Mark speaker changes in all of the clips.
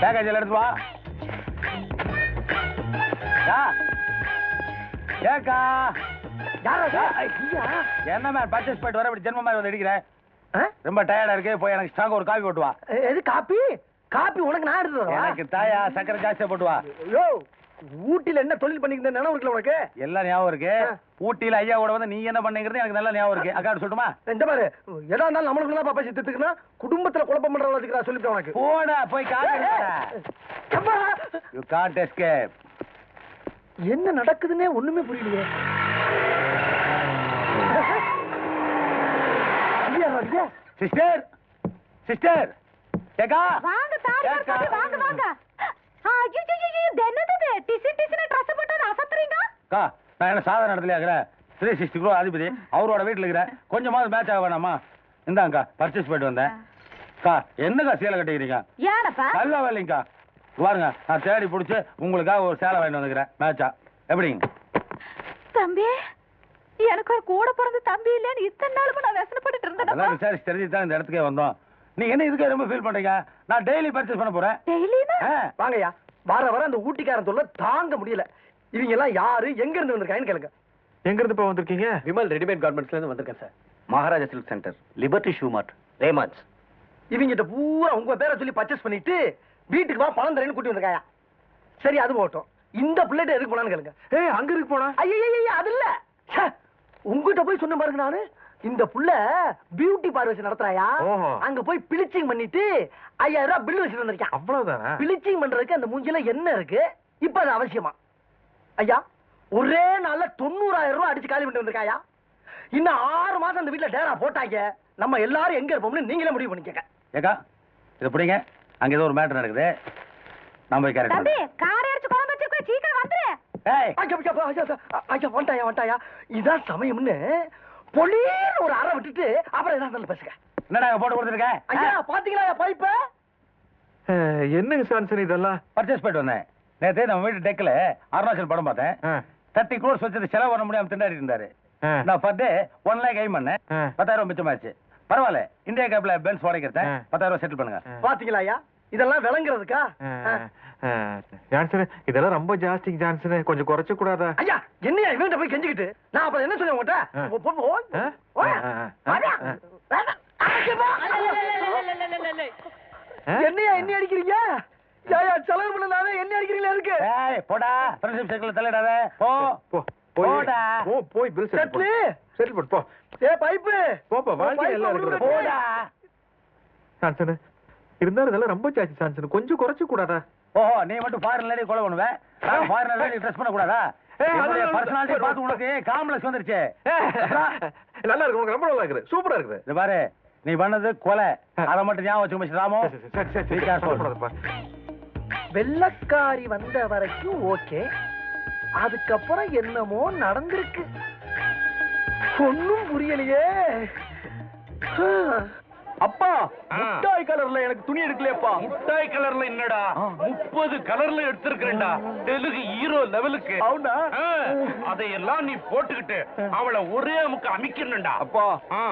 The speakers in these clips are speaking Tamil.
Speaker 1: பேக்கேஜ் எல்லாம் எடுத்து வா. ஏக்கா. என்ன மேம் பர்ச்சேஸ் போயிட்டு வர இப்படி ஜென்ம மாதிரி வந்து அடிக்கிறேன் ரொம்ப டயர்டா இருக்கு போய் எனக்கு ஸ்ட்ராங் ஒரு காபி போட்டு வா.
Speaker 2: எது காப்பி? காப்பி உனக்கு நான் எடுத்து
Speaker 1: எனக்கு தாயா சக்கரை ஜாஸ்தியா போட்டு வா.
Speaker 2: ஊட்டில என்ன தொழில் பண்ணிக்கிற நினைவு இருக்குல்ல உனக்கு?
Speaker 1: எல்லாம் ஞாபகம் இருக்கு. ஊட்டியில ஐயா கூட வந்து நீ என்ன பண்ணீங்கிறது எனக்கு நல்லா ஞாபகம் இருக்கு. அக்கா சொல்லட்டுமா?
Speaker 2: இந்த பாரு எதா இருந்தாலும் நம்மளுக்கு தான் பேசி திட்டுக்குன்னா குடும்பத்துல குழப்பம் பண்றவங்க வச்சுக்கிறா சொல்லிட்டேன் உனக்கு.
Speaker 1: போடா போய்
Speaker 2: அம்மா!
Speaker 1: யூ எஸ்கேப்
Speaker 2: என்ன நடக்குதுன்னே ஒண்ணுமே புரியலையே.
Speaker 1: சிஸ்டர் சிஸ்டர் ஏக்கா.
Speaker 3: வாங்க தாடி வாங்க வாங்க.
Speaker 1: அக்கா நான் என்ன சாதாரண இடத்துல இருக்கிறேன் த்ரீ சிக்ஸ்டி க்ரோ அதிபதி அவரோட வீட்டில் இருக்கிறேன் கொஞ்சமாவது மேட்ச் ஆக வேணாமா? இந்தாங்கக்கா பர்ச்சேஸ் போயிட்டு வந்தேன். அக்கா என்னக்கா சேலை கட்டிக்கிறீங்க? நல்லா வேலைங்கக்கா பாருங்க நான் தேடி பிடிச்சி உங்களுக்காக ஒரு சேலை வாங்கிட்டு வந்துக்கிறேன். மேட்சா எப்படிங்க?
Speaker 3: தம்பி எனக்கு ஒரு கூட பிறந்த தம்பி இல்லைன்னு இத்தனை நாளுக்கு நான்
Speaker 1: விசனப்பட்டு
Speaker 3: இருந்தேன்
Speaker 1: விசாரிச்சு தெரிஞ்சு தான் இந்த இடத்துக்கே வந்தோம். நீங்க என்ன இதுக்கு ரொம்ப ஃபீல் பண்றீங்க? நான் டெய்லி பர்ச்சேஸ் பண்ண போறேன். டெய்லி
Speaker 2: வாங்கய்யா வர வர அந்த ஊட்டிக்காரன் தொல்ல தாங்க முடியல. இவங்க எல்லாம் யாரு? எங்க இருந்து வந்திருக்காங்கன்னு கேளுங்க.
Speaker 4: எங்க இருந்து இப்ப வந்திருக்கீங்க?
Speaker 2: விமல் ரெடிமேட் கார்மெண்ட்ஸ்ல இருந்து வந்திருக்கேன் sir.
Speaker 5: Maharaja silk centre liberty shoe mart Raymonds.
Speaker 2: இவங்கிட்ட பூரா உங்க பேரை சொல்லி பர்ச்சேஸ் பண்ணிட்டு வீட்டுக்கு வா பணம் தரேன்னு கூட்டி வந்திருக்காயா? சரி அது போகட்டும். இந்த பிள்ளைகிட்ட எதுக்கு போனான்னு கேளுங்க.
Speaker 4: ஏய் அங்க இருக்கு போனா?
Speaker 2: ஐயா அது இல்ல. ச்சே, உங்ககிட்ட போய் சொன்ன பாருங்க நானு. இந்த புள்ள பியூட்டி பார்வசி நடத்துறாயா. அங்க போய் பிளிச்சிங் பண்ணிட்டு ஐயாயிரம் ரூபாய் பில் வச்சுட்டு வந்திருக்கான்.
Speaker 4: அவ்வளவுதானா?
Speaker 2: பிளிச்சிங் பண்றதுக்கு அந்த மூஞ்சில என்ன இருக்கு? இப்ப அது அவசியமா? ஐயா ஒரே நாள்ல தொண்ணூறாயிரம் ரூபாய் அடிச்சு காலி பண்ணிட்டு வந்திருக்காயா? இன்னும் ஆறு மாசம் அந்த வீட்டுல டேரா போட்டாங்க. நம்ம எல்லாரும் எங்க இருப்போம்னு நீங்களே முடிவு பண்ணிக்கங்க.
Speaker 1: ஏக்கா இது பிடிங்க. அங்க ஏதோ ஒரு மேட்டர் நடக்குது. நான் போய் கேரட்
Speaker 3: தம்பி காரை அடிச்சு குழம்பு வச்சிருக்கோம் சீக்கிரம் வந்துரு.
Speaker 1: ஏய்.
Speaker 2: ஐயா, ஐயா, ஐயா, வந்துட்டாயா, வந்துட்டாயா. இதான் சமயம்னு பொலின்னு ஒரு அறை விட்டுட்டு அப்புறம் ஏதாவது இருந்தாலும் பேசுங்க.
Speaker 1: என்னடா அங்க போட்டு கொடுத்துருக்கேன்
Speaker 2: ஐயா பாத்தீங்களா பைப்ப?
Speaker 4: என்னங்க சான்சன் இதெல்லாம்?
Speaker 1: பர்ச்சேஸ் போயிட்டு வந்தேன். நேத்து நம்ம வீட்டு டெக்கில் அருணாச்சல் படம் பார்த்தேன். தேர்ட்டி க்ரோர்ஸ் வச்சது செலவு பண்ண முடியாம திண்டாடி இருந்தாரு. நான் per day one lakh aim பண்ணேன். பத்தாயிரம் மிச்சமாச்சு பரவாயில்ல இந்தியா கேப்ல பென்ஸ் வாடகைக்கிறேன்
Speaker 4: ஆ.
Speaker 1: பத்தாயிரம் ரூபாய் செட்டில் பண்ணுங்க.
Speaker 2: பாத்தீங்களா ஐயா? இதெல்லாம் விளங்குறதுக்கா?
Speaker 4: ஜான்சன் இதெல்லாம் ரொம்ப ஜாஸ்தி ஜான்சன். கொஞ்சம் குறைச்ச கூடாதா?
Speaker 2: ஐயா என்னையா இவன்கிட்ட போய் கெஞ்சிக்கிட்டு? நான் அப்புறம் என்ன. ஆச்சேப்பா.
Speaker 4: ஆ?
Speaker 2: என்னையா என்ன அடிக்கிறீங்க? ஐயா செலவு பண்ணலாமே என்ன அடிக்கிறீங்களா இருக்கு
Speaker 1: ஏய் போடா. ஃப்ரெண்ட்ஷிப் சைக்கிள் தள்ளிடாத. போ. போடா.
Speaker 4: போ போய் பில் செட்டில் செட்டில் போ.
Speaker 2: ஏ பைப்பு
Speaker 4: போப்பா,
Speaker 2: பைப்பை
Speaker 4: எல்லாம்.
Speaker 2: விடு.
Speaker 1: போடா.
Speaker 4: சான்சன் இருந்தாலும் இதெல்லாம் ரொம்ப ஜாஸ்தி சான்சன். கொஞ்சம் குறைச்சு கூடாதா?
Speaker 1: ஓஹோ நீ மட்டும் ஃபாரின் லேடி கொலை பண்ணுவேன் நான் ஃபாரின் லேடி ட்ரெஸ் பண்ண கூடாதா
Speaker 4: ஏய்,
Speaker 1: என்னுடைய
Speaker 4: அதெல்லாம்
Speaker 1: பர்சனாலிட்டி பார்த்து உனக்கு காம்ப்ளெக்ஸ் வந்துருச்சு.
Speaker 4: நல்லா இருக்கு உனக்கு ரொம்ப நல்லா இருக்குது. சூப்பரா இருக்குது.
Speaker 1: இது பாரு நீ பண்ணது கொலை. அதை மட்டும் ஞாபகம் வச்சுக்க மிஸ்டர் ராமு.
Speaker 2: வெள்ளக்காரி வந்த வரைக்கும் ஓகே. அதுக்கப்புறம் என்னமோ நடந்திருக்கு. ஒன்னும் புரியலையே.
Speaker 5: அப்பா முட்டாய் கலர்ல எனக்கு துணி எடுக்கலையப்பா.
Speaker 6: முட்டாய் கலர்ல என்னடா? முப்பது கலர்ல எடுத்திருக்கிறேன்டா. தெலுங்கு ஹீரோ லெவலுக்கு. அவனா? அதையெல்லாம் நீ போட்டுக்கிட்டு அவளை ஒரே அமுக்கு அமைக்கணும்டா.
Speaker 5: அப்பா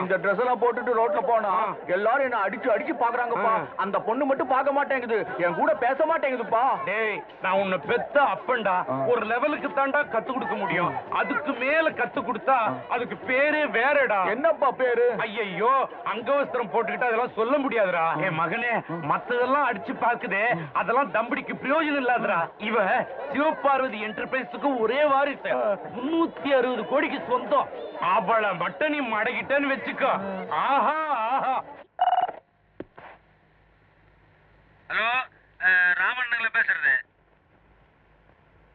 Speaker 5: இந்த ட்ரெஸ் போட்டுட்டு ரோட்ல போனா எல்லாரும் என்ன அடிச்சு அடிச்சு பாக்குறாங்கப்பா. அந்த பொண்ணு மட்டும் பார்க்க மாட்டேங்குது. என் கூட பேச மாட்டேங்குதுப்பா.
Speaker 6: டேய் நான் உன்னை பெத்த
Speaker 5: அப்பண்டா
Speaker 6: ஒரு லெவலுக்கு தாண்டா கத்து கொடுக்க முடியும். அதுக்கு மேல கத்து கொடுத்தா அதுக்கு பேரே வேறடா.
Speaker 5: என்னப்பா பேரு?
Speaker 6: ஐயோ அங்கவஸ்திரம் போட்டு போட்டுக்கிட்டு அதெல்லாம் சொல்ல முடியாதுடா. என் மகனே மத்ததெல்லாம் அடிச்சு பாக்குதே அதெல்லாம் தம்படிக்கு பிரயோஜனம் இல்லாதடா. இவ சிவபார்வதி என்டர்பிரைஸுக்கு ஒரே வாரிசு முன்னூத்தி அறுபது கோடிக்கு சொந்தம். அவளை மட்டும் நீ மடக்கிட்டேன்னு வச்சுக்கோ. ஆஹா ஆஹா. ஹலோ ராமண்ணங்கள பேசுறது.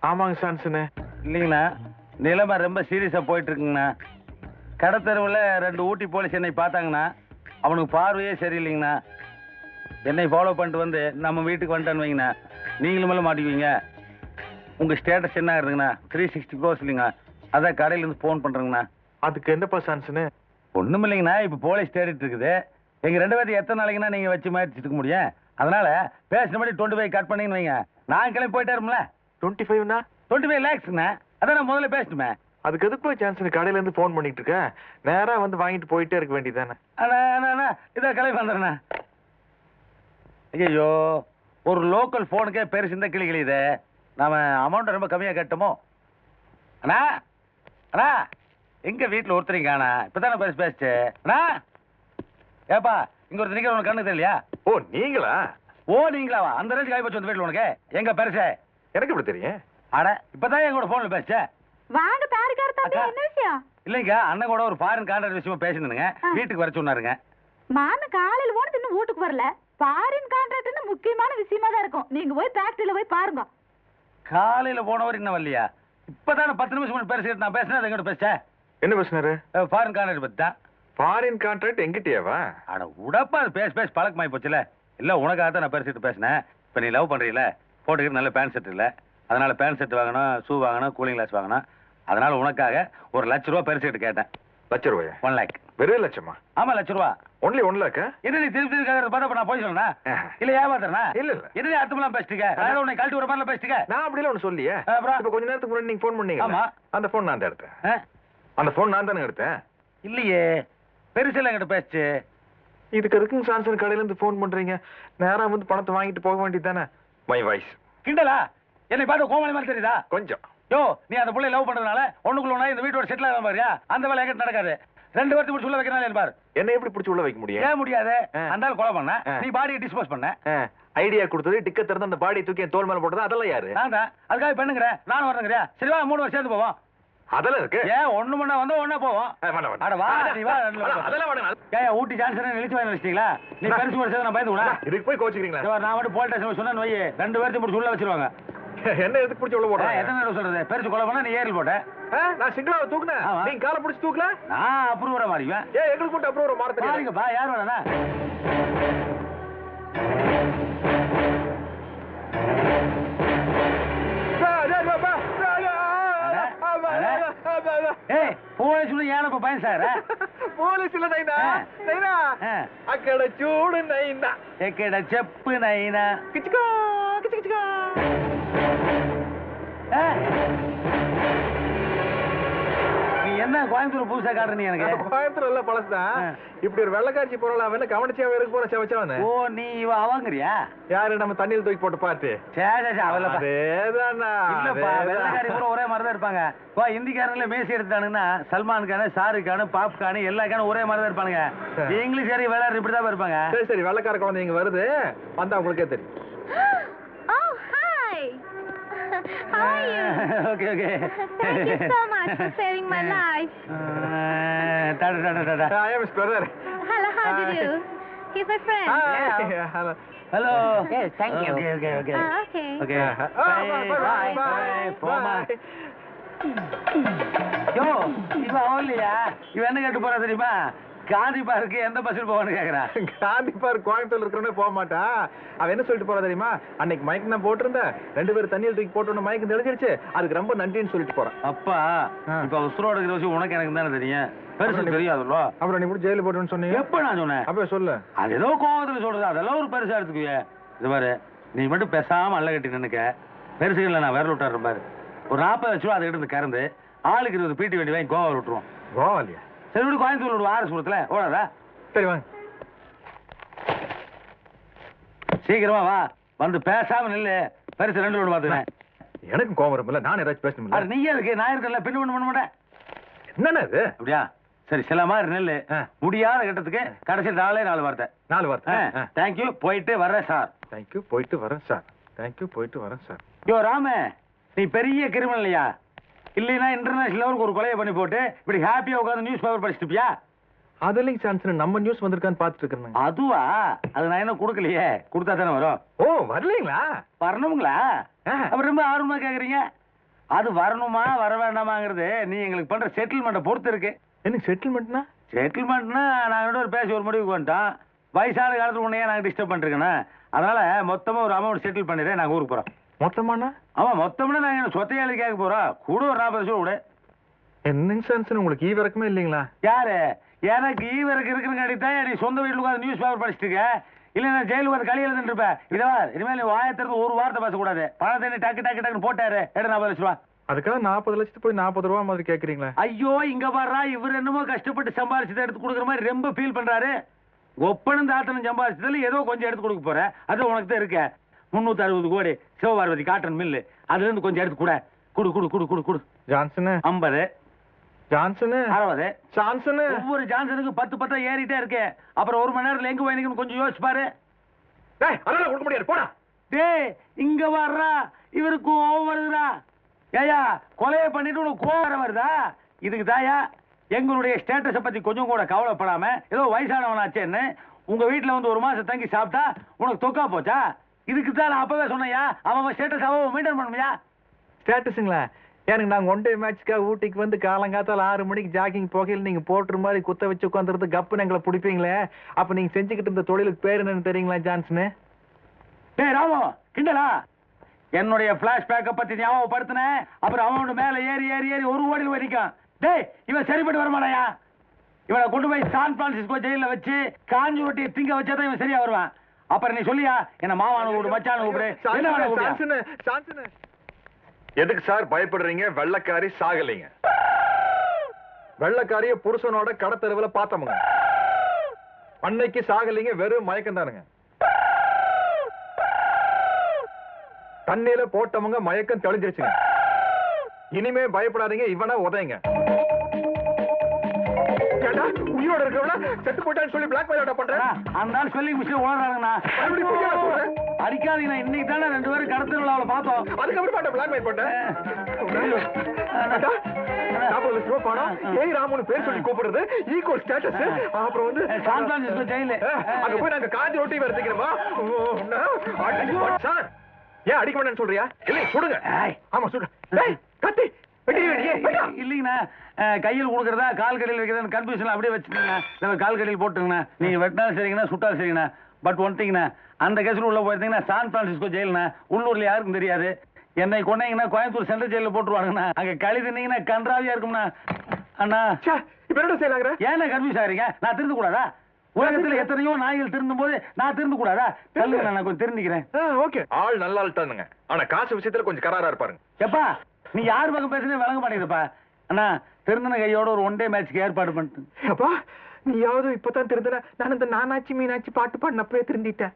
Speaker 4: ஆமாங்க சான்சனு.
Speaker 1: இல்லைங்கண்ணா நிலைமை ரொம்ப சீரியஸா போயிட்டு இருக்குங்கண்ணா. கடத்தெருவில் ரெண்டு ஊட்டி போலீஸ் என்னை பார்த்தாங்கண்ணா. அவனுக்கு பார்வையே சரியில்லைங்கண்ணா. என்னை ஃபாலோ பண்ணிட்டு வந்து நம்ம வீட்டுக்கு வந்துட்டான்னு வைங்கண்ணா. நீங்களும் மேலே மாட்டிக்குவீங்க. உங்க ஸ்டேட்டஸ் என்ன இருக்குங்கண்ணா த்ரீ சிக்ஸ்டி க்ரோஸ் இல்லைங்க அதான் கடையிலேருந்து ஃபோன் பண்ணுறேங்கண்ணா
Speaker 4: அதுக்கு என்னப்பா சான்சனு
Speaker 1: ஒன்றும் இல்லைங்கண்ணா இப்போ போலீஸ் தேடிட்டு இருக்குது. எங்கள் ரெண்டு பேர்த்து எத்தனை நாளைக்குண்ணா நீங்கள் வச்சு இருக்க முடியும்? அதனால பேசின மாதிரி டுவெண்ட்டி ஃபைவ் கட் பண்ணீங்கன்னு வைங்க. நான் கிளம்பி போயிட்டே இருப்போம்ல
Speaker 4: டுவெண்ட்டி ஃபைவ்னா
Speaker 1: டுவெண்ட்டி ஃபைவ் லேக்ஸ்ண்ணா அதான் நான் முதல்ல பேசணுமே
Speaker 4: அதுக்கு எதுக்கு சான்சன் கடையில இருந்து ஃபோன் பண்ணிட்டு இருக்க? நேரா வந்து வாங்கிட்டு போயிட்டே இருக்க வேண்டியதானே
Speaker 1: அண்ணா அண்ணா அண்ணா இதோ கிளம்பி வந்துடுறேண்ணா. ஐயோ ஒரு லோக்கல் ஃபோனுக்கே பெருசு இந்த கிளி கிளியுது. நாம அமௌண்ட் ரொம்ப கம்மியா கட்டுமோ? அண்ணா அண்ணா எங்க வீட்டுல ஒருத்தரையும் காணா இப்பதானே பேசி பேசிச்சு. அண்ணா ஏப்பா இங்க ஒரு நிக்கிற உனக்கு கண்ணு தெரியலையா?
Speaker 4: ஓ நீங்களா?
Speaker 1: ஓ நீங்களாவா அந்த ரேஞ்சு காய் போச்சு வந்து வீட்டுல உனக்கு. எங்க பெருசே?
Speaker 4: எனக்கு எப்படி தெரியும்?
Speaker 1: அட இப்பதான் எங்களோட போன்ல பேசிச்சே.
Speaker 3: வாங்க தாடிக்கார தம்பி. என்ன விஷயம்?
Speaker 1: இல்லைங்க அண்ணன் கூட ஒரு ஃபாரின் கான்ட்ராக்ட் விஷயமா பேசினுங்க. வீட்டுக்கு வர சொன்னாருங்க.
Speaker 3: மாம காலையில போனது இன்னும் வீட்டுக்கு வரல. ஃபாரின் கான்ட்ராக்ட்னு முக்கியமான விஷயமா தான் இருக்கும். நீங்க போய் ஃபேக்டரியில போய் பாருங்க.
Speaker 1: காலையில போனவர் இன்னும் வரலையா? இப்பதானே பத்து நிமிஷம் முன்னாடி பேசிட்டு நான் பேசினேன் எங்கிட்ட பேசிட்டேன்
Speaker 4: என்ன பேசினாரு?
Speaker 1: ஃபாரின் கான்ட்ராக்ட் பத்தி தான்.
Speaker 4: ஃபாரின் கான்ட்ராக்ட் எங்கிட்டயாவா?
Speaker 1: அட உடப்பா அது பேசி பேசி பழக்கமாயி போச்சுல. இல்ல உனக்காக தான் நான் பேசிட்டு பேசினேன். இப்ப நீ லவ் பண்றீல போட்டுக்கிட்டு நல்ல பேண்ட் செட் இல்ல. அதனால பேண்ட் செட் வாங்கணும் ஷூ வாங்கணும் கூலிங் கிளாஸ் வாங்கணும். அதனால உனக்காக ஒரு லட்ச ரூபா பெருசுக்கிட்டு கேட்டேன்.
Speaker 4: லட்ச ரூபாயா?
Speaker 1: ஒன் லேக்
Speaker 4: வெறும் லட்சமா?
Speaker 1: ஆமா லட்ச ரூபா.
Speaker 4: ஒன்லி ஒன் லேக்கா
Speaker 1: என்ன நீ திருப்பி திருப்பி பார்த்தா நான் போய் சொல்லணும். இல்ல ஏமாத்துறனா?
Speaker 4: இல்ல, இல்ல.
Speaker 1: என்ன அர்த்தமெல்லாம் பேசிட்டுக்க வேற உன்னை கழட்டி ஒரு மாதிரிலாம் பேசிட்டுக்க
Speaker 4: நான் அப்படிலாம் ஒண்ணு சொல்லியே
Speaker 1: அப்புறம்?
Speaker 4: இப்ப கொஞ்ச நேரத்துக்கு முன்னாடி நீங்க ஃபோன் பண்ணீங்க
Speaker 1: ஆமா.
Speaker 4: அந்த ஃபோன் நான் தான் எடுத்தேன்? அந்த ஃபோன் நான் தானே எடுத்தேன்.
Speaker 1: இல்லையே. பெருசுல என்கிட்ட பேசுச்சு.
Speaker 4: இதுக்கு எதுக்குங்க சாம்சங் கடையில இருந்து ஃபோன் பண்றீங்க? நேரா வந்து பணத்தை வாங்கிட்டு போக வேண்டியது தானே? மை வாய்ஸ்
Speaker 1: கிண்டலா? என்னை பார்த்து கோமலி மாதிரி தெரியுதா?
Speaker 4: கொஞ்சம்.
Speaker 1: யோ நீ அந்த புள்ளைய லவ் பண்றதுனால ஒண்ணுக்குள்ள ஒண்ணா இந்த வீட்டோட செட்டில் ஆகாம பாரியா? அந்த வேலை எங்கிட்ட நடக்காது. ரெண்டு பேர்த்து முடிச்சு உள்ள வைக்கிறாங்க பாரு.
Speaker 4: என்ன எப்படி பிடிச்சி உள்ள வைக்க முடியும்?
Speaker 1: ஏன் முடியாது. அந்த கொலை பண்ண. நீ பாடியை டிஸ்போஸ் பண்ண.
Speaker 4: ஐடியா கொடுத்தது டிக்கெட் திறந்து அந்த பாடியை தூக்கி தோல் மேல போட்டது அதெல்லாம் யாரு?
Speaker 1: நான் தான். அதுக்காக பெண்ணுங்கிறேன். நானும் வரணுங்கிறியா? சரி வா மூணு வருஷம் சேர்ந்து போவோம்.
Speaker 4: அதெல்லாம் இருக்கு.
Speaker 1: ஏன் ஒண்ணு மணி வந்தா ஒண்ணா போவோம். அட வா நீ வா
Speaker 4: அதெல்லாம் வேண்டாம்.
Speaker 1: ஏன் ஊட்டி ஜான்சன் இழிச்சு வாங்கி வச்சிட்டீங்களா? நீ பெருசு சேர்ந்து நான் பயந்து விடா
Speaker 4: இதுக்கு போய் கோச்சுக்கிறீங்களா?
Speaker 1: நான் மட்டும் போலீஸ் ஸ்டேஷன் சொன்னேன்னு வை. ரெண்டு பேர்த்தையும் முடிச்சு உள்ள வச்சிருவாங்க.
Speaker 4: என்ன எதுக்கு பிடிச்ச உள்ள போட
Speaker 1: எத்தனை நேரம் சொல்றது? பெருசு கொலை பண்ணா நீ ஏறி போட்ட.
Speaker 4: நான் சிங்கிளாவை தூக்குனேன் நீங்க காலை பிடிச்சி தூக்கல
Speaker 1: நான் அப்ரூவரை மாறிவேன்
Speaker 4: ஏ எங்களுக்கு மட்டும் அப்ரூவரை மாற
Speaker 1: மாறிங்கப்பா யார் வேணா போலீஸ்ல பயன் சார்.
Speaker 4: போலீஸ்ல நைனா. நைனா
Speaker 1: சூடு நைனா. எக்கட
Speaker 4: செப்பு நைனா.
Speaker 1: கிச்சுக்கோ. நீ என்ன கோயம்புத்தூர் புதுசா காட்டுற நீ எனக்கு?
Speaker 4: கோயம்புத்தூர் எல்லாம் பழசுதான். இப்படி ஒரு வெள்ளக்காட்சி பொருள் அவன் என்ன கவனிச்சா இருக்கு போற செவச்சவன
Speaker 1: ஓ நீ இவ அவங்கிறியா?
Speaker 4: யாரு நம்ம தண்ணியில் தூக்கி போட்டு பார்த்து
Speaker 1: சே சே சே அவளப்பா
Speaker 4: அதேதானா
Speaker 1: இல்லப்பா வெள்ளக்காரி பூரா ஒரே மாதிரி தான் இருப்பாங்க. இப்போ ஹிந்திக்காரங்கள மேசி எடுத்தானுங்கன்னா சல்மான் கானு ஷாருக் கானு பாப் கானு எல்லா கானும் ஒரே மாதிரி தான் இருப்பானுங்க இங்கிலீஷ் காரி வேளாறு இப்படி தான் இருப்பாங்க.
Speaker 4: சரி சரி வெள்ளக்கார குழந்தை இங்க வருது. வந்தா உங்களுக்கே தெரியும்.
Speaker 3: Oh. How are you?
Speaker 1: Okay okay
Speaker 3: Thank you so much for saving my life.
Speaker 1: Tata tata tata
Speaker 4: I am brother
Speaker 3: Hello, how do
Speaker 4: Hi.
Speaker 3: you? He's my friend.
Speaker 4: Hello
Speaker 1: hello
Speaker 2: Yes, thank you.
Speaker 1: Okay okay okay
Speaker 3: Ah, okay.
Speaker 1: Okay
Speaker 4: bye, bye, bye,
Speaker 1: போமா
Speaker 4: bye.
Speaker 1: யோ இவ அவன் இல்லையா இவ என்ன கேட்டு போறா தெரியுமா காந்தி பார்க்கு எந்த பஸ்ஸில் போவான்னு கேக்குறான்
Speaker 4: காந்தி பார்க் கோயம்புத்தூர்ல இருக்கிறவனே போக மாட்டான் அவன் என்ன சொல்லிட்டு போறா தெரியுமா? அன்னைக்கு மயக்கம் தான் போட்டிருந்தேன். ரெண்டு பேரும் தண்ணியில் தூக்கி போட்டு மயக்கம் தெளிஞ்சிருச்சு. அதுக்கு ரொம்ப நன்றின்னு சொல்லிட்டு போறான்.
Speaker 1: அப்பா. இப்ப உசுரோட இருக்கிற விஷயம் உனக்கு எனக்கு தானே தெரியும். பெருசு தெரியாதுல்ல?
Speaker 4: அப்புறம் நீ கூட ஜெயில போட்டுன்னு சொன்னீங்க?
Speaker 1: எப்ப நான் சொன்னேன்?
Speaker 4: அப்ப சொல்லு.
Speaker 1: அது ஏதோ கோவத்துல சொல்றது. அதெல்லாம் ஒரு பெருசா எடுத்துக்குவிய. இது பாரு நீ மட்டும் பேசாம அல்ல கட்டி நின்னுக்க. பெருசுகளில் நான் விரல் விட்டுறேன் பாரு. ஒரு நாற்பது லட்ச ரூபா அதை எடுத்து கறந்து ஆளுக்கு இருபது பீட்டி வண்டி வாங்கி கோவா விட்டுருவோம்.
Speaker 4: கோவாலியா?
Speaker 1: சரி விடு கோயம்புத்தூர் விடுவோம் ஆர்எஸ் புரத்துல ஓடாதா?
Speaker 4: சரி வாங்க.
Speaker 1: சீக்கிரமா வா. வந்து பேசாம நில்லு. பெருசு ரெண்டு விடு பாத்துக்கிறேன்
Speaker 4: எனக்கும் கோவம் வரும்ல நான் ஏதாச்சும் பேசணும்ல?
Speaker 1: நீயே இருக்கு. நான் இருக்கல பின்னு பண்ண பண்ண மாட்டேன்.
Speaker 4: என்னண்ணா இது?
Speaker 1: அப்படியா? சரி சில மாதிரி நெல்லு. முடியாத கட்டத்துக்கு கடைசி நாளே நாலு வார்த்தை.
Speaker 4: நாலு வார்த்தை.
Speaker 1: தேங்க்யூ போயிட்டு வர்றேன் சார்
Speaker 4: தேங்க்யூ போயிட்டு வரேன் சார் தேங்க்யூ போயிட்டு வரேன் சார்
Speaker 1: யோ ராம. நீ பெரிய கிரிமினல்லையா? இல்லைன்னா இன்டர்நேஷனல் லெவலுக்கு ஒரு கொலையை பண்ணி போட்டு இப்படி ஹாப்பியா உட்காந்து நியூஸ் பேப்பர் படிச்சுட்டியா
Speaker 4: அது இல்லைங்க சான்ஸ் நம்ம நியூஸ் வந்திருக்கான்னு பார்த்துட்டு இருக்கிறேன்
Speaker 1: அதுவா? அது நான் என்ன கொடுக்கலையே. கொடுத்தா தானே வரும்?
Speaker 4: ஓ வரலீங்களா?
Speaker 1: வரணுங்களா?
Speaker 4: ஆ.
Speaker 1: அப்ப ரொம்ப ஆர்வமா கேக்குறீங்க? அது வரணுமா வர வேண்டாமாங்கிறது நீ எங்களுக்கு பண்ற செட்டில்மெண்ட்டை பொறுத்து இருக்கு.
Speaker 4: எனக்கு செட்டில்மெண்ட்னா
Speaker 1: செட்டில்மெண்ட்னா நாங்க ரெண்டு பேரும் பேசி ஒரு முடிவுக்கு வந்துட்டோம். வயசான காலத்துல உன்னையே நாங்க டிஸ்டர்ப் பண்ணிருக்கேன் அதனால மொத்தமா ஒரு அமௌண்ட் செட்டில் பண்ணிடுறேன் நாங்க ஊருக்கு போறோம்.
Speaker 4: மொத்தமாண்ணா?
Speaker 1: ஆமா மொத்தம்னா நாங்க என்ன சொத்தை எழுதி கேட்க கூட ஒரு நாற்பது லட்சம் விடு.
Speaker 4: என்னங்க சான்ஸ் உங்களுக்கு ஈ இறக்கமே இல்லைங்களா?
Speaker 1: யாரு? எனக்கு ஈவருக்கு இருக்குன்னு தான் நீ சொந்த வீட்டுல உட்காந்து நியூஸ் பேப்பர் படிச்சுட்டு இருக்க. இல்ல நான் ஜெயிலுக்கு வந்து களி எழுதிட்டு இருப்பேன். இதவா இனிமேல் நீ வாயத்திற்கு ஒரு வார்த்தை பேசக்கூடாது. பணத்தை நீ டக்கு டக்கு டக்குன்னு போட்டாரு. எடு நாற்பது லட்ச ரூபா.
Speaker 4: அதுக்காக நாற்பது லட்சத்து போய் நாற்பது ரூபா மாதிரி கேக்குறீங்களா?
Speaker 1: ஐயோ இங்க பாடுறா இவர் என்னமோ கஷ்டப்பட்டு சம்பாரிச்சதை எடுத்து கொடுக்குற மாதிரி ரொம்ப ஃபீல் பண்றாரு. ஒப்பனும் தாத்தனும் சம்பாரிச்சதுல ஏதோ கொஞ்சம் எடுத்து கொடுக்க போற. அது உனக்கு தான் இருக்க. முன்னூத்தி அறுபது கோடி சிவபார்வதி காட்டன் மில்லு அதுல இருந்து கொஞ்சம் எடுத்து கூட. குடு குடு குடு குடு குடு.
Speaker 4: ஜான்சனு.
Speaker 1: ஐம்பது.
Speaker 4: ஜான்சனு.
Speaker 1: அறுபது.
Speaker 4: ஜான்சனு.
Speaker 1: ஒவ்வொரு ஜான்சனுக்கு பத்து பத்தா ஏறிட்டே இருக்கு. அப்புறம் ஒரு மணி நேரத்துல எங்க போய் நிக்கணும் கொஞ்சம் யோசிச்சு பாரு.
Speaker 4: டேய் அதெல்லாம் கொடுக்க முடியாது. போடா.
Speaker 1: டேய் இங்க வர்றா. இவருக்கு கோவம் வருதுடா. ஏயா கொலையை பண்ணிட்டு உனக்கு கோவம் வர வருதா? இதுக்கு தாயா எங்களுடைய ஸ்டேட்டஸை பத்தி கொஞ்சம் கூட கவலைப்படாம ஏதோ வயசானவனாச்சேன்னு உங்க வீட்டுல வந்து ஒரு மாசம் தங்கி சாப்பிட்டா உனக்கு தொக்கா போச்சா? இதுக்கு தான் நான் அப்பவே சொன்னேயா அவன் ஸ்டேட்டஸ் அவன் மெயின்டைன் பண்ணுமியா
Speaker 4: ஸ்டேட்டஸுங்களா எனக்கு நாங்க ஒன் டே மேட்ச்க்காக ஊட்டிக்கு வந்து காலங்காத்தால ஆறு மணிக்கு ஜாக்கிங் போகையில் நீங்க போட்டுற மாதிரி குத்த வச்சு உட்காந்துருந்து கப்புன்னு எங்களை பிடிப்பீங்களே? அப்ப நீங்க செஞ்சுக்கிட்டு இருந்த தொழிலுக்கு பேர் என்னன்னு தெரியுங்களா ஜான்சனு?
Speaker 1: டேய் ராமு கிண்டலா? என்னுடைய பிளாஷ்பேக்கை பத்தி ஞாபகப்படுத்தினேன் அப்புறம் அவனோட மேல ஏறி ஏறி ஏறி ஒரு ஓடி நிக்கான். டேய் இவன் சரிப்பட்டு வரமாட்டாயா இவனை கொண்டு போய் சான் பிரான்சிஸ்கோ ஜெயில வச்சு காஞ்சி ரொட்டியை திங்க வச்சாதான் இவன் சரியா வருவான். அப்புறம் நீ சொல்லியா? என்ன மாவான கூப்பிடு மச்சான கூப்பிடு.
Speaker 4: எதுக்கு சார் பயப்படுறீங்க? வெள்ளக்காரி சாகலைங்க. வெள்ளக்காரிய புருஷனோட கடத்தெருவுல பார்த்தவங்க. அன்னைக்கு சாகலைங்க வெறும் மயக்கம் தானுங்க தண்ணியில போட்டவங்க மயக்கம் தெளிஞ்சிருச்சுங்க. இனிமே பயப்படாதீங்க இவனா உதைங்க. உயிரோட இருக்கவள செத்து போட்டான்னு சொல்லி பிளாக் மெயில் பண்றேன்.
Speaker 1: அந்த சொல்லி மிஷின் ஓடுறாங்கண்ணா? அடிக்காதீங்கண்ணா இன்னைக்கு தானே ரெண்டு பேரும் கடத்தல அவளை பார்த்தோம்.
Speaker 4: அதுக்கப்புறம் பாட்ட பிளாக் மெயில் பண்றேன் அடா, நாற்பது லட்ச ரூபாய் பணம் ஏய் ராமுன்னு பேர் சொல்லி கூப்பிடுறது. ஈக்குவல் ஸ்டேட்டஸ் அப்புறம் வந்து
Speaker 1: பிரான்சிஸ்கோ ஜெயிலு
Speaker 4: அங்க போய் நாங்க காஞ்சி ரொட்டி வரதுக்கிறோமா சார் ஏன் அடிக்க வேண்டாம்னு சொல்றியா? இல்லை சுடுங்க. ஆமா சுடு. கத்தி.
Speaker 1: இல்லைங்கண்ணா. கையில் கொடுக்கறதா கால் கடையில் வைக்கிறதா கன்ஃபியூஷன் அப்படியே வச்சுக்கோங்க கால் கடையில் போட்டுங்கண்ணா. நீங்க வெட்டினாலும் சரிங்கண்ணா சுட்டாலும் சரிங்கண்ணா. பட் ஒன் திங்ண்ணா அந்த கேஸில் உள்ள போயிருந்தீங்கன்னா சான் பிரான்சிஸ்கோ ஜெயிலுண்ணா உள்ளூர்ல யாருக்கும் தெரியாது. என்னை கொண்டீங்கன்னா கோயம்புத்தூர் சென்ட்ரல் ஜெயிலில் போட்டுருவாங்கண்ணா. அங்க களி தின்னீங்கன்னா கன்றாவியா இருக்கும்ண்ணா. அண்ணா.
Speaker 4: ச்சே, இப்ப என்ன செய்யலாங்கிற
Speaker 1: ஏன்னா கன்ஃபியூஸ் ஆகிறீங்க? நான் திருந்து கூடாதா? உலகத்துல எத்தனையோ நாய்கள் திருந்தும் போது நான் திருந்து கூடாதா? தள்ளுங்க நான் கொஞ்சம் திருந்திக்கிறேன்
Speaker 4: ஓகே. ஆள் நல்லா ஆள்தானுங்க ஆனா காசு விஷயத்துல கொஞ்சம் கராரா இருப்பாருங்க.
Speaker 1: எப்பா? நீ யார் பக்கம் பேசுனே விளங்க மாட்டேங்குதுப்பா. அண்ணா திருந்தன கையோட ஒரு ஒன் டே மேட்ச்க்கு ஏற்பாடு பண்ணிட்டு
Speaker 4: அப்பா நீயாவது இப்பதான் திருந்தன நான் இந்த நானாச்சி மீனாச்சி பாட்டு பாடினப்பவே திருந்திட்டேன்.